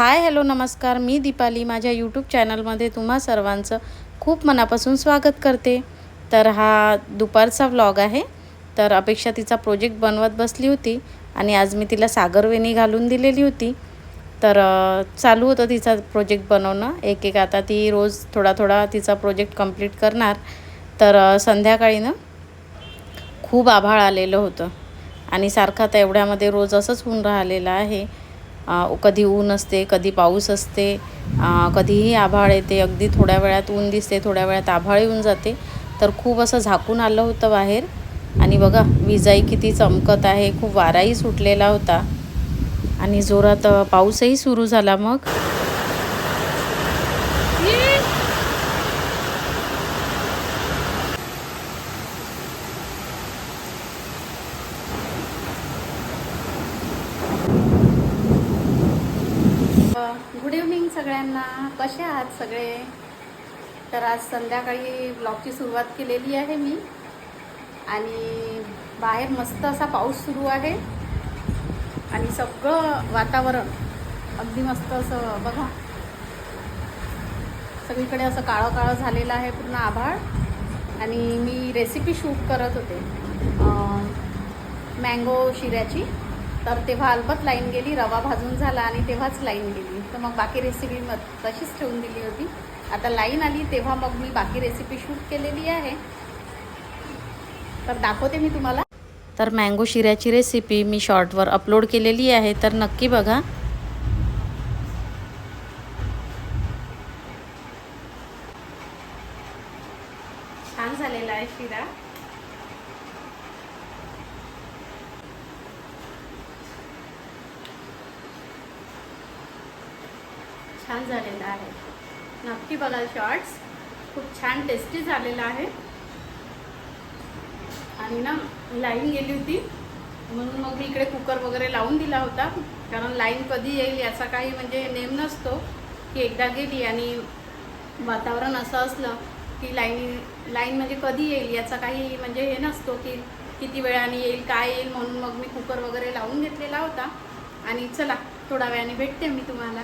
Hi hello नमस्कार. मी दीपाली. माझ्या YouTube चॅनलमध्ये तुम्हा सर्वांचं खूप मनापासून स्वागत करते. तर हा दुपारचा व्लॉग आहे. तर अपेक्षा तिचा प्रोजेक्ट बनवत बसली होती आणि आज मी तिला सागरवेणी घालून दिलेली होती. तर चालू होतं तिचा प्रोजेक्ट बनवणं. एक एक आता ती रोज थोडा थोडा तिचा प्रोजेक्ट कंप्लीट करणार. तर संध्याकाळी ना खूप आभाळ आलेलं होतं. आणि सारखं आता एवढ्यामध्ये रोज असंच होऊन राहिलेलं आहे. कधी ऊन असते कधी पाऊस असते कधीही आभाळ येते. अगदी थोड्या वेळात ऊन दिसते थोड्या वेळात आभाळ येऊन जाते. तर खूप असं झाकून आलं होतं बाहेर. आणि बघा विजाई किती चमकत आहे. खूप वाराही सुटलेला होता. आणि जोरात पाऊसही सुरू झाला मग. गुड इव्हनिंग सगळ्यांना. कसे आहात सगळे? तर आज संध्याकाळी ब्लॉगची सुरुवात केलेली आहे मी. आणि बाहेर मस्त असा पाऊस सुरू आहे. आणि सगळं वातावरण अगदी मस्त असं बघा. सगळीकडे असं काळं काळं झालेलं आहे पूर्ण आभाळ. आणि मी रेसिपी शूट करत होते. मँगो शिऱ्याची. तर तेव्हा अल्बत लाईन गेली रवा भाजून झाला आणि तेव्हाच लाईन गेली. तर मग बाकी रेसिपी मग तशीच ठेवून दिली होती. आता लाईन आली तेव्हा मग मी बाकी रेसिपी शूट केलेली आहे. तर दाखवते मी तुम्हाला. तर मँगो शिऱ्याची रेसिपी मी शॉर्टवर अपलोड केलेली आहे तर नक्की बघा. छान झालेला आहे शिरा. छान झालेला आहे. नक्की बघा शॉर्ट्स खूप छान टेस्टी झालेला आहे. आणि ना लाईन गेली होती. म्हणून मग मी इकडे कुकर वगैरे लावून दिला होता. कारण लाईन कधी येईल याचा काही म्हणजे नेम नसतो. की एकदा गेली आणि वातावरण असं असलं की लाईन लाईन म्हणजे कधी येईल याचा काही म्हणजे हे नसतो की किती वेळाने येईल काय येईल म्हणून मग मी कुकर वगैरे लावून घेतलेला होता. आणि चला थोड्या वेळाने भेटते मी तुम्हाला.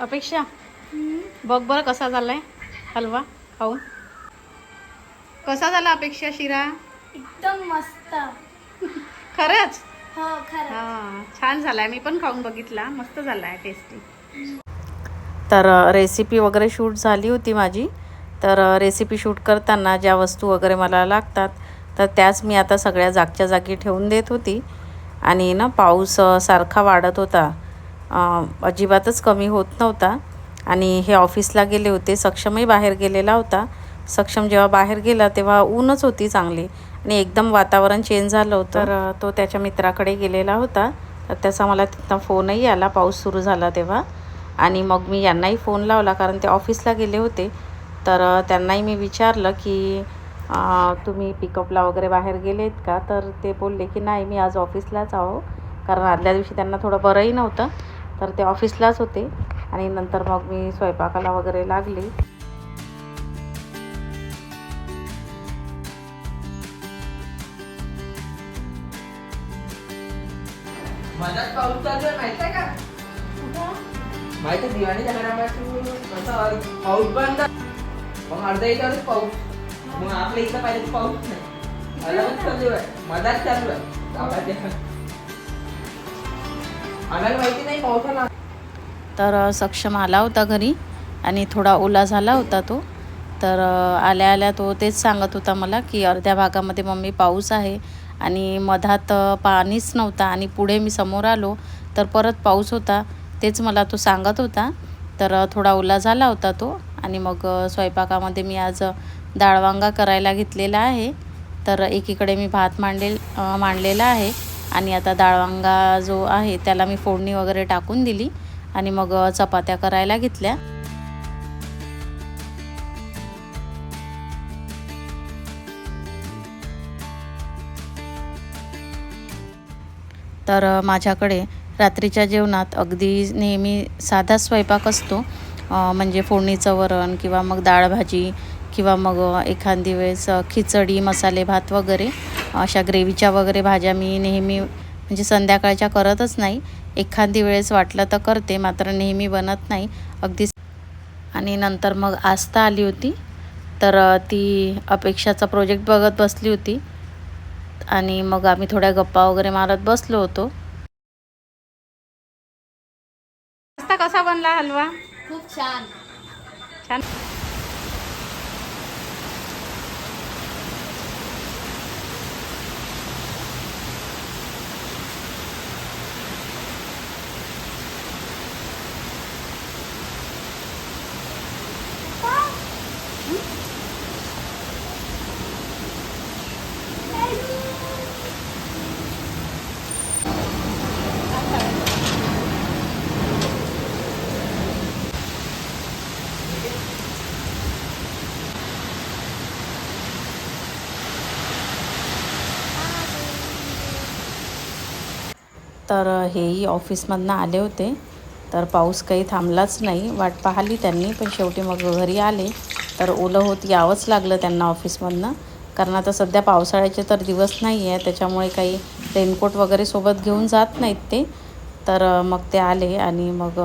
अपेक्षा? बघ बरं कसा झालाय हलवा खाऊन. कसा झाला अपेक्षा शिरा? एकदम मस्त. खरंच? हो खरं हा छान झालाय. मी पण खाऊन बघितला. मस्त झालाय टेस्टी तर रेसिपी वगैरे शूट झाली होती माझी. तर रेसिपी शूट करताना ज्या वस्तू वगैरे मला लागतात तर त्याच मी आता सगळ्या जागच्या जागी ठेवून देत होती. आणि ना पाऊस सारखा वाढत होता. अजिबातच कमी होत नव्हता. आणि हे ऑफिसला गेले होते सक्षमही बाहेर गेलेला होता. सक्षम जेव्हा बाहेर गेला तेव्हा ऊनच होती चांगली. आणि एकदम वातावरण चेंज झालं होतं. तर तो त्याच्या मित्राकडे गेलेला होता. तर त्याचा मला तिथं फोनही आला पाऊस सुरू झाला तेव्हा. आणि मग मी यांनाही फोन लावला कारण ते ऑफिसला गेले होते. तर त्यांनाही मी विचारलं की तुम्ही पिकअपला वगैरे बाहेर गेलेत का? तर ते बोलले की नाही मी आज ऑफिसलाच आहो. कारण आदल्या दिवशी त्यांना थोडं बरंही नव्हतं. तर ते ऑफिसलाच होते. आणि नंतर मग मी स्वयंपाकाला वगैरे लागले. मधात पाऊस चालू आहे माहीत आहे का? माहीत घरापासून कसा पाऊस बंद मग अर्धा याच्यावरच पाऊस. मग आपल्या इथं पाहिजे तर पाऊस नाही. अलगच चालू आहे. चालू आहे. गावाच्या आम्हाला माहिती नाही पावसाला. तर सक्षम आला होता घरी आणि थोडा ओला झाला होता तो. तर आल्या आल्या तो तेच सांगत होता मला की अर्ध्या भागामध्ये मम्मी पाऊस आहे आणि मधात पाणीच नव्हता आणि पुढे मी समोर आलो तर परत पाऊस होता. तेच मला तो सांगत होता. तर थोडा ओला झाला होता तो आणि मग स्वयंपाकामध्ये मी आज डाळवांगा करायला घेतलेला आहे. तर एकीकडे मी भात मांडेल मांडलेला आहे आणि आता डाळवांगा जो आहे त्याला मी फोडणी वगैरे टाकून दिली आणि मग चपात्या करायला घेतल्या. तर माझ्याकडे रात्रीच्या जेवणात अगदी नेहमी साधा स्वयंपाक असतो. म्हणजे फोडणीचं वरण किंवा मग डाळ भाजी किंवा मग एखादी वेळेस खिचडी मसाले भात वगैरे अशा ग्रेव्हीच्या वगैरे भाज्या मी नेहमी म्हणजे संध्याकाळच्या करतच नाही. एखादी वेळेस वाटलं तर करते मात्र नेहमी बनत नाही. अगदी आणि नंतर मग आस्था आली होती. तर ती अपेक्षाचा प्रोजेक्ट बघत बसली होती. आणि मग आम्ही थोड्या गप्पा वगैरे मारत बसलो होतो. आस्था कसा बनला हलवा? खूप छान. छान. तर हेही ऑफिसमधनं आले होते. तर पाऊस काही थांबलाच नाही. वाट पाहिली त्यांनी पण शेवटी मग घरी आले. तर ओलं होत यावंच लागलं त्यांना ऑफिसमधनं. कारण आता सध्या पावसाळ्याचे तर दिवस नाही आहे त्याच्यामुळे काही रेनकोट वगैरे सोबत घेऊन जात नाहीत ते. तर मग ते आले आणि मग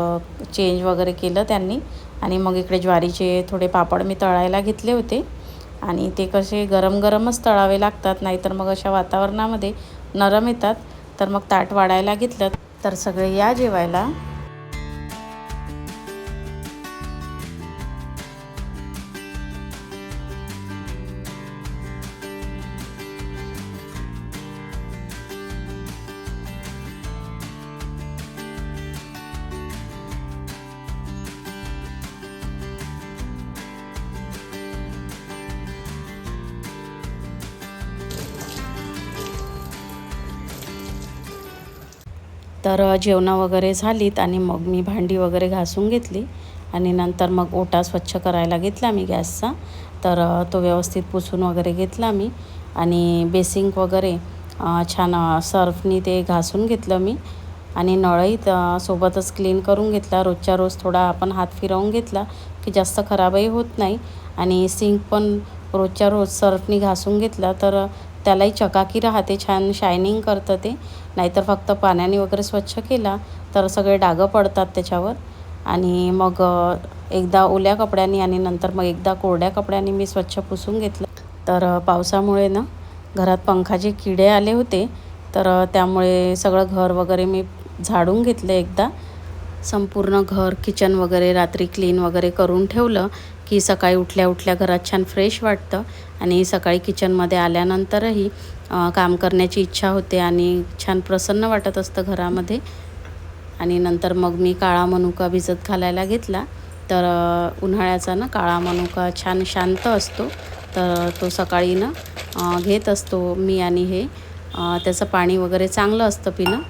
चेंज वगैरे केलं त्यांनी. आणि मग इकडे ज्वारीचे थोडे पापड मी तळायला घेतले होते. आणि ते कसे गरम गरमच तळावे लागतात. नाहीतर मग अशा वातावरणामध्ये नरम येतात. तर मग ताट वाढायला घेतलं तर सगळे या जेवायला तर जेवणं वगैरे झालीत आणि मग मी भांडी वगैरे घासून घेतली आणि नंतर मग ओटा स्वच्छ करायला घेतला मी गॅसचा. तर तो व्यवस्थित पुसून वगैरे घेतला मी आणि बेसिंक वगैरे छान सर्फनी ते घासून घेतलं मी आणि नळही सोबतच क्लीन करून घेतला. रोजच्या रोज थोडा आपण हात फिरवून घेतला की जास्त खराबही होत नाही आणि सिंक पण रोजच्या रोज सर्फनी घासून घेतला. तर त्यालाही चकाकी राहते छान शायनिंग करतं ते. नाहीतर फक्त पाण्याने वगैरे स्वच्छ केला तर सगळे डागं पडतात त्याच्यावर. आणि मग एकदा ओल्या कपड्यांनी आणि नंतर मग एकदा कोरड्या कपड्यांनी मी स्वच्छ पुसून घेतलं. तर पावसामुळे ना घरात पंखाचे किडे आले होते. तर त्यामुळे सगळं घर वगैरे मी झाडून घेतलं एकदा. संपूर्ण घर किचन वगैरे रात्री क्लीन वगैरे करून ठेवलं. की सकाळी उठल्या उठल्या घरात छान फ्रेश वाटतं. आणि सकाळी किचनमध्ये आल्यानंतरही काम करण्याची इच्छा होते आणि छान प्रसन्न वाटत असतं घरामध्ये. आणि नंतर मग मी काळा मनुका भिजत घालायला घेतला. तर उन्हाळ्याचा ना काळा मनुका छान शांत असतो. तर तो सकाळी ना घेत असतो मी आणि हे. त्याचं पाणी वगैरे चांगलं असतं पिणं.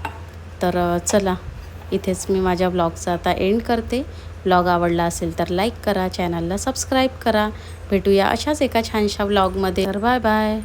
तर चला इथेच मी माझ्या ब्लॉगचा आता एंड करते. ब्लॉग आवडला असेल तर लाईक करा चॅनलला सबस्क्राईब करा. भेटूया अशाच एका छानशा ब्लॉगमध्ये. तर बाय बाय.